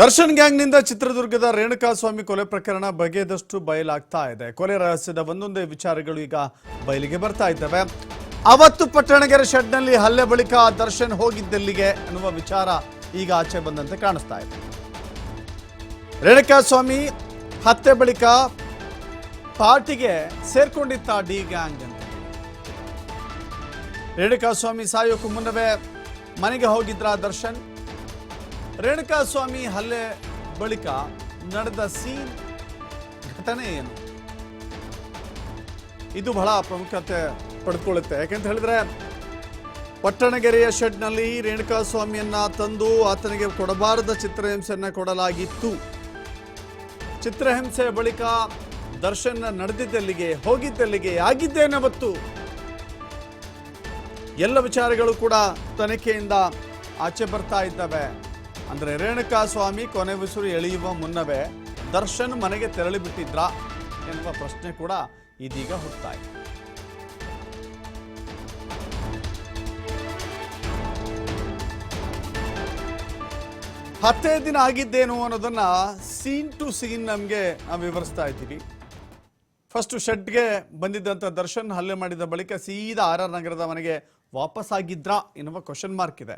ದರ್ಶನ್ ಗ್ಯಾಂಗ್ನಿಂದ ಚಿತ್ರದುರ್ಗದ ರೇಣುಕಾಸ್ವಾಮಿ ಕೊಲೆ ಪ್ರಕರಣ ಬಗೆದಷ್ಟು ಬಯಲಾಗ್ತಾ ಇದೆ. ಕೊಲೆ ರಹಸ್ಯದ ಒಂದೊಂದೇ ವಿಚಾರಗಳು ಈಗ ಬಯಲಿಗೆ ಬರ್ತಾ ಇದ್ದಾವೆ. ಅವತ್ತು ಪಟ್ಟಣಗೆರೆ ಶೆಡ್ನಲ್ಲಿ ಹಲ್ಲೆ ಬಳಿಕ ದರ್ಶನ್ ಹೋಗಿದ್ದೆಲ್ಲಿಗೆ ಅನ್ನುವ ವಿಚಾರ ಈಗ ಆಚೆ ಬಂದಂತೆ ಕಾಣಿಸ್ತಾ ಇದೆ. ರೇಣುಕಾಸ್ವಾಮಿ ಹತ್ಯೆ ಬಳಿಕ ಪಾರ್ಟಿಗೆ ಸೇರ್ಕೊಂಡಿತ್ತ ಡಿ ಗ್ಯಾಂಗ್ ಅಂತ. ರೇಣುಕಾಸ್ವಾಮಿ ಸಾಯೋಕ್ಕೂ ಮುನ್ನವೇ ಮನೆಗೆ ಹೋಗಿದ್ರ ದರ್ಶನ್ ರೇಣುಕಾಸ್ವಾಮಿ ಹಲ್ಲೆ ಬಳಿಕ ನಡೆದ ಸೀನ್, ಘಟನೆ ಏನು? ಇದು ಬಹಳ ಪ್ರಾಮುಖ್ಯತೆ ಪಡ್ಕೊಳ್ಳುತ್ತೆ. ಯಾಕೆಂತ ಹೇಳಿದ್ರೆ, ಪಟ್ಟಣಗೆರೆಯ ಶೆಡ್ನಲ್ಲಿ ರೇಣುಕಾಸ್ವಾಮಿಯನ್ನ ತಂದು ಆತನಿಗೆ ಕೊಡಬಾರದ ಚಿತ್ರಹಿಂಸೆಯನ್ನು ಕೊಡಲಾಗಿತ್ತು. ಚಿತ್ರಹಿಂಸೆ ಬಳಿಕ ದರ್ಶನ್ ಹೋಗಿದ್ದಲ್ಲಿಗೆ ಆಗಿದ್ದೇನೆ ಮತ್ತು ಎಲ್ಲ ವಿಚಾರಗಳು ಕೂಡ ತನಿಖೆಯಿಂದ ಆಚೆ ಬರ್ತಾ ಇದ್ದಾವೆ. ಅಂದರೆ ರೇಣುಕಾ ಸ್ವಾಮಿ ಕೊನೆ ಉಸಿರು ಎಳೆಯುವ ಮುನ್ನವೇ ದರ್ಶನ್ ಮನೆಗೆ ತೆರಳಿ ಬಿಟ್ಟಿದ್ರ ಎನ್ನುವ ಪ್ರಶ್ನೆ ಕೂಡ ಇದೀಗ ಹುಟ್ಟುತ್ತಾ ಹತ್ತೇ ದಿನ ಆಗಿದ್ದೇನು ಅನ್ನೋದನ್ನ ಸೀನ್ ಟು ಸೀನ್ ನಮಗೆ ನಾವು ವಿವರಿಸ್ತಾ ಇದ್ದೀವಿ. ಫಸ್ಟ್ ಶೆಡ್ಗೆ ಬಂದಿದ್ದಂಥ ದರ್ಶನ್ ಹಲ್ಲೆ ಮಾಡಿದ ಬಳಿಕ ಸೀದಾ ಆರ್ ಆರ್ ನಗರದ ಮನೆಗೆ ವಾಪಸ್ ಆಗಿದ್ರಾ ಎನ್ನುವ ಕ್ವಶನ್ ಮಾರ್ಕ್ ಇದೆ.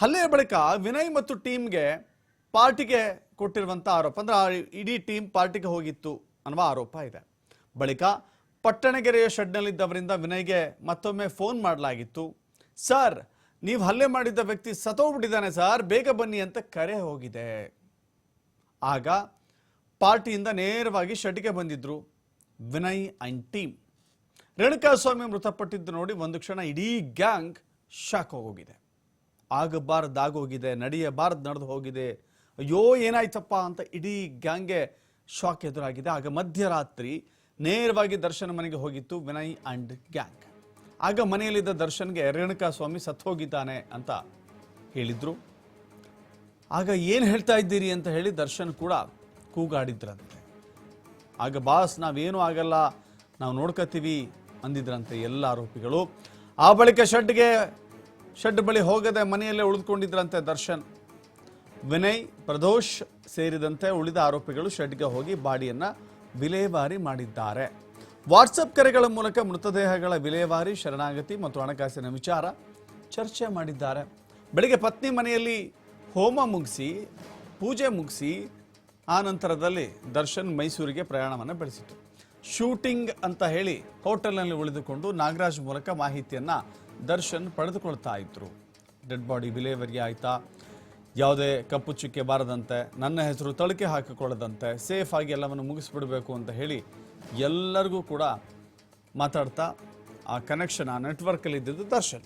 ಹಲ್ಲೆಯ ಬಳಿಕ ವಿನಯ್ ಮತ್ತು ಟೀಮ್ಗೆ ಪಾರ್ಟಿಗೆ ಕೊಟ್ಟಿರುವಂಥ ಆರೋಪ. ಅಂದ್ರೆ ಇಡೀ ಟೀಮ್ ಪಾರ್ಟಿಗೆ ಹೋಗಿತ್ತು ಅನ್ನುವ ಆರೋಪ ಇದೆ. ಬಳಿಕ ಪಟ್ಟಣಗೆರೆಯ ಶೆಡ್ನಲ್ಲಿದ್ದವರಿಂದ ವಿನಯ್ಗೆ ಮತ್ತೊಮ್ಮೆ ಫೋನ್ ಮಾಡಲಾಗಿತ್ತು. ಸರ್, ನೀವು ಹಲ್ಲೆ ಮಾಡಿದ್ದ ವ್ಯಕ್ತಿ ಸತೋಗ್ಬಿಟ್ಟಿದ್ದಾನೆ ಸರ್, ಬೇಗ ಬನ್ನಿ ಅಂತ ಕರೆ ಹೋಗಿದೆ. ಆಗ ಪಾರ್ಟಿಯಿಂದ ನೇರವಾಗಿ ಶೆಡ್ಗೆ ಬಂದಿದ್ರು ವಿನಯ್ ಅಂಡ್ ಟೀಮ್. ರೇಣುಕಾಸ್ವಾಮಿ ಮೃತಪಟ್ಟಿದ್ದು ನೋಡಿ ಒಂದು ಕ್ಷಣ ಇಡೀ ಗ್ಯಾಂಗ್ ಶಾಕ್ ಹೋಗಿದೆ. ಆಗಬಾರ್ದಾಗೋಗಿದೆ, ನಡೆಯಬಾರ್ದು ನಡೆದು ಹೋಗಿದೆ. ಅಯ್ಯೋ, ಏನಾಯ್ತಪ್ಪ ಅಂತ ಇಡೀ ಗ್ಯಾಂಗ್ಗೆ ಶಾಕ್ ಎದುರಾಗಿದೆ. ಆಗ ಮಧ್ಯರಾತ್ರಿ ನೇರವಾಗಿ ದರ್ಶನ ಮನೆಗೆ ಹೋಗಿತ್ತು ವಿನಯ್ ಅಂಡ್ ಗ್ಯಾಂಗ್. ಆಗ ಮನೆಯಲ್ಲಿದ್ದ ದರ್ಶನ್ಗೆ ರೇಣುಕಾಸ್ವಾಮಿ ಸತ್ತು ಹೋಗಿದ್ದಾನೆ ಅಂತ ಹೇಳಿದ್ರು. ಆಗ ಏನು ಹೇಳ್ತಾ ಇದ್ದೀರಿ ಅಂತ ಹೇಳಿ ದರ್ಶನ್ ಕೂಡ ಕೂಗಾಡಿದ್ರಂತೆ. ಆಗ ಬಾಸ್, ನಾವೇನು ಆಗಲ್ಲ, ನಾವು ನೋಡ್ಕೋತೀವಿ ಅಂದಿದ್ರಂತೆ ಎಲ್ಲ ಆರೋಪಿಗಳು. ಆ ಬಳಿಕ ಶೆಡ್ಗೆ ಶೆಡ್ ಬಳಿ ಹೋಗದೆ ಮನೆಯಲ್ಲೇ ಉಳಿದುಕೊಂಡಿದ್ರಂತೆ ದರ್ಶನ್. ವಿನಯ್, ಪ್ರದೋಷ್ ಸೇರಿದಂತೆ ಉಳಿದ ಆರೋಪಿಗಳು ಶೆಡ್ಗೆ ಹೋಗಿ ಬಾಡಿಯನ್ನ ವಿಲೇವಾರಿ ಮಾಡಿದ್ದಾರೆ. ವಾಟ್ಸಪ್ ಕರೆಗಳ ಮೂಲಕ ಮೃತದೇಹಗಳ ವಿಲೇವಾರಿ, ಶರಣಾಗತಿ ಮತ್ತು ಹಣಕಾಸಿನ ವಿಚಾರ ಚರ್ಚೆ ಮಾಡಿದ್ದಾರೆ. ಬೆಳಿಗ್ಗೆ ಪತ್ನಿ ಮನೆಯಲ್ಲಿ ಹೋಮ ಮುಗಿಸಿ, ಪೂಜೆ ಮುಗಿಸಿ, ಆ ನಂತರದಲ್ಲಿ ದರ್ಶನ್ ಮೈಸೂರಿಗೆ ಪ್ರಯಾಣವನ್ನು ಬೆಳೆಸಿತು ಶೂಟಿಂಗ್ ಅಂತ ಹೇಳಿ ಹೋಟೆಲ್ನಲ್ಲಿ ಉಳಿದುಕೊಂಡು ನಾಗರಾಜ್ ಮೂಲಕ ಮಾಹಿತಿಯನ್ನ ದರ್ಶನ್ ಪಡೆದುಕೊಳ್ತಾ ಇದ್ರು. ಡೆಡ್ ಬಾಡಿ ವಿಲೇವರಿ ಆಯ್ತಾ? ಯಾವುದೇ ಕಪ್ಪು ಚುಕ್ಕೆ ಬಾರದಂತೆ, ನನ್ನ ಹೆಸರು ತಳಕೆ ಹಾಕಿಕೊಳ್ಳದಂತೆ, ಸೇಫ್ ಆಗಿ ಎಲ್ಲವನ್ನು ಮುಗಿಸ್ಬಿಡಬೇಕು ಅಂತ ಹೇಳಿ ಎಲ್ಲರಿಗೂ ಕೂಡ ಮಾತಾಡ್ತಾ ಆ ಕನೆಕ್ಷನ್ ಆ ನೆಟ್ವರ್ಕಲ್ಲಿ ಇದ್ದಿದ್ದು ದರ್ಶನ್.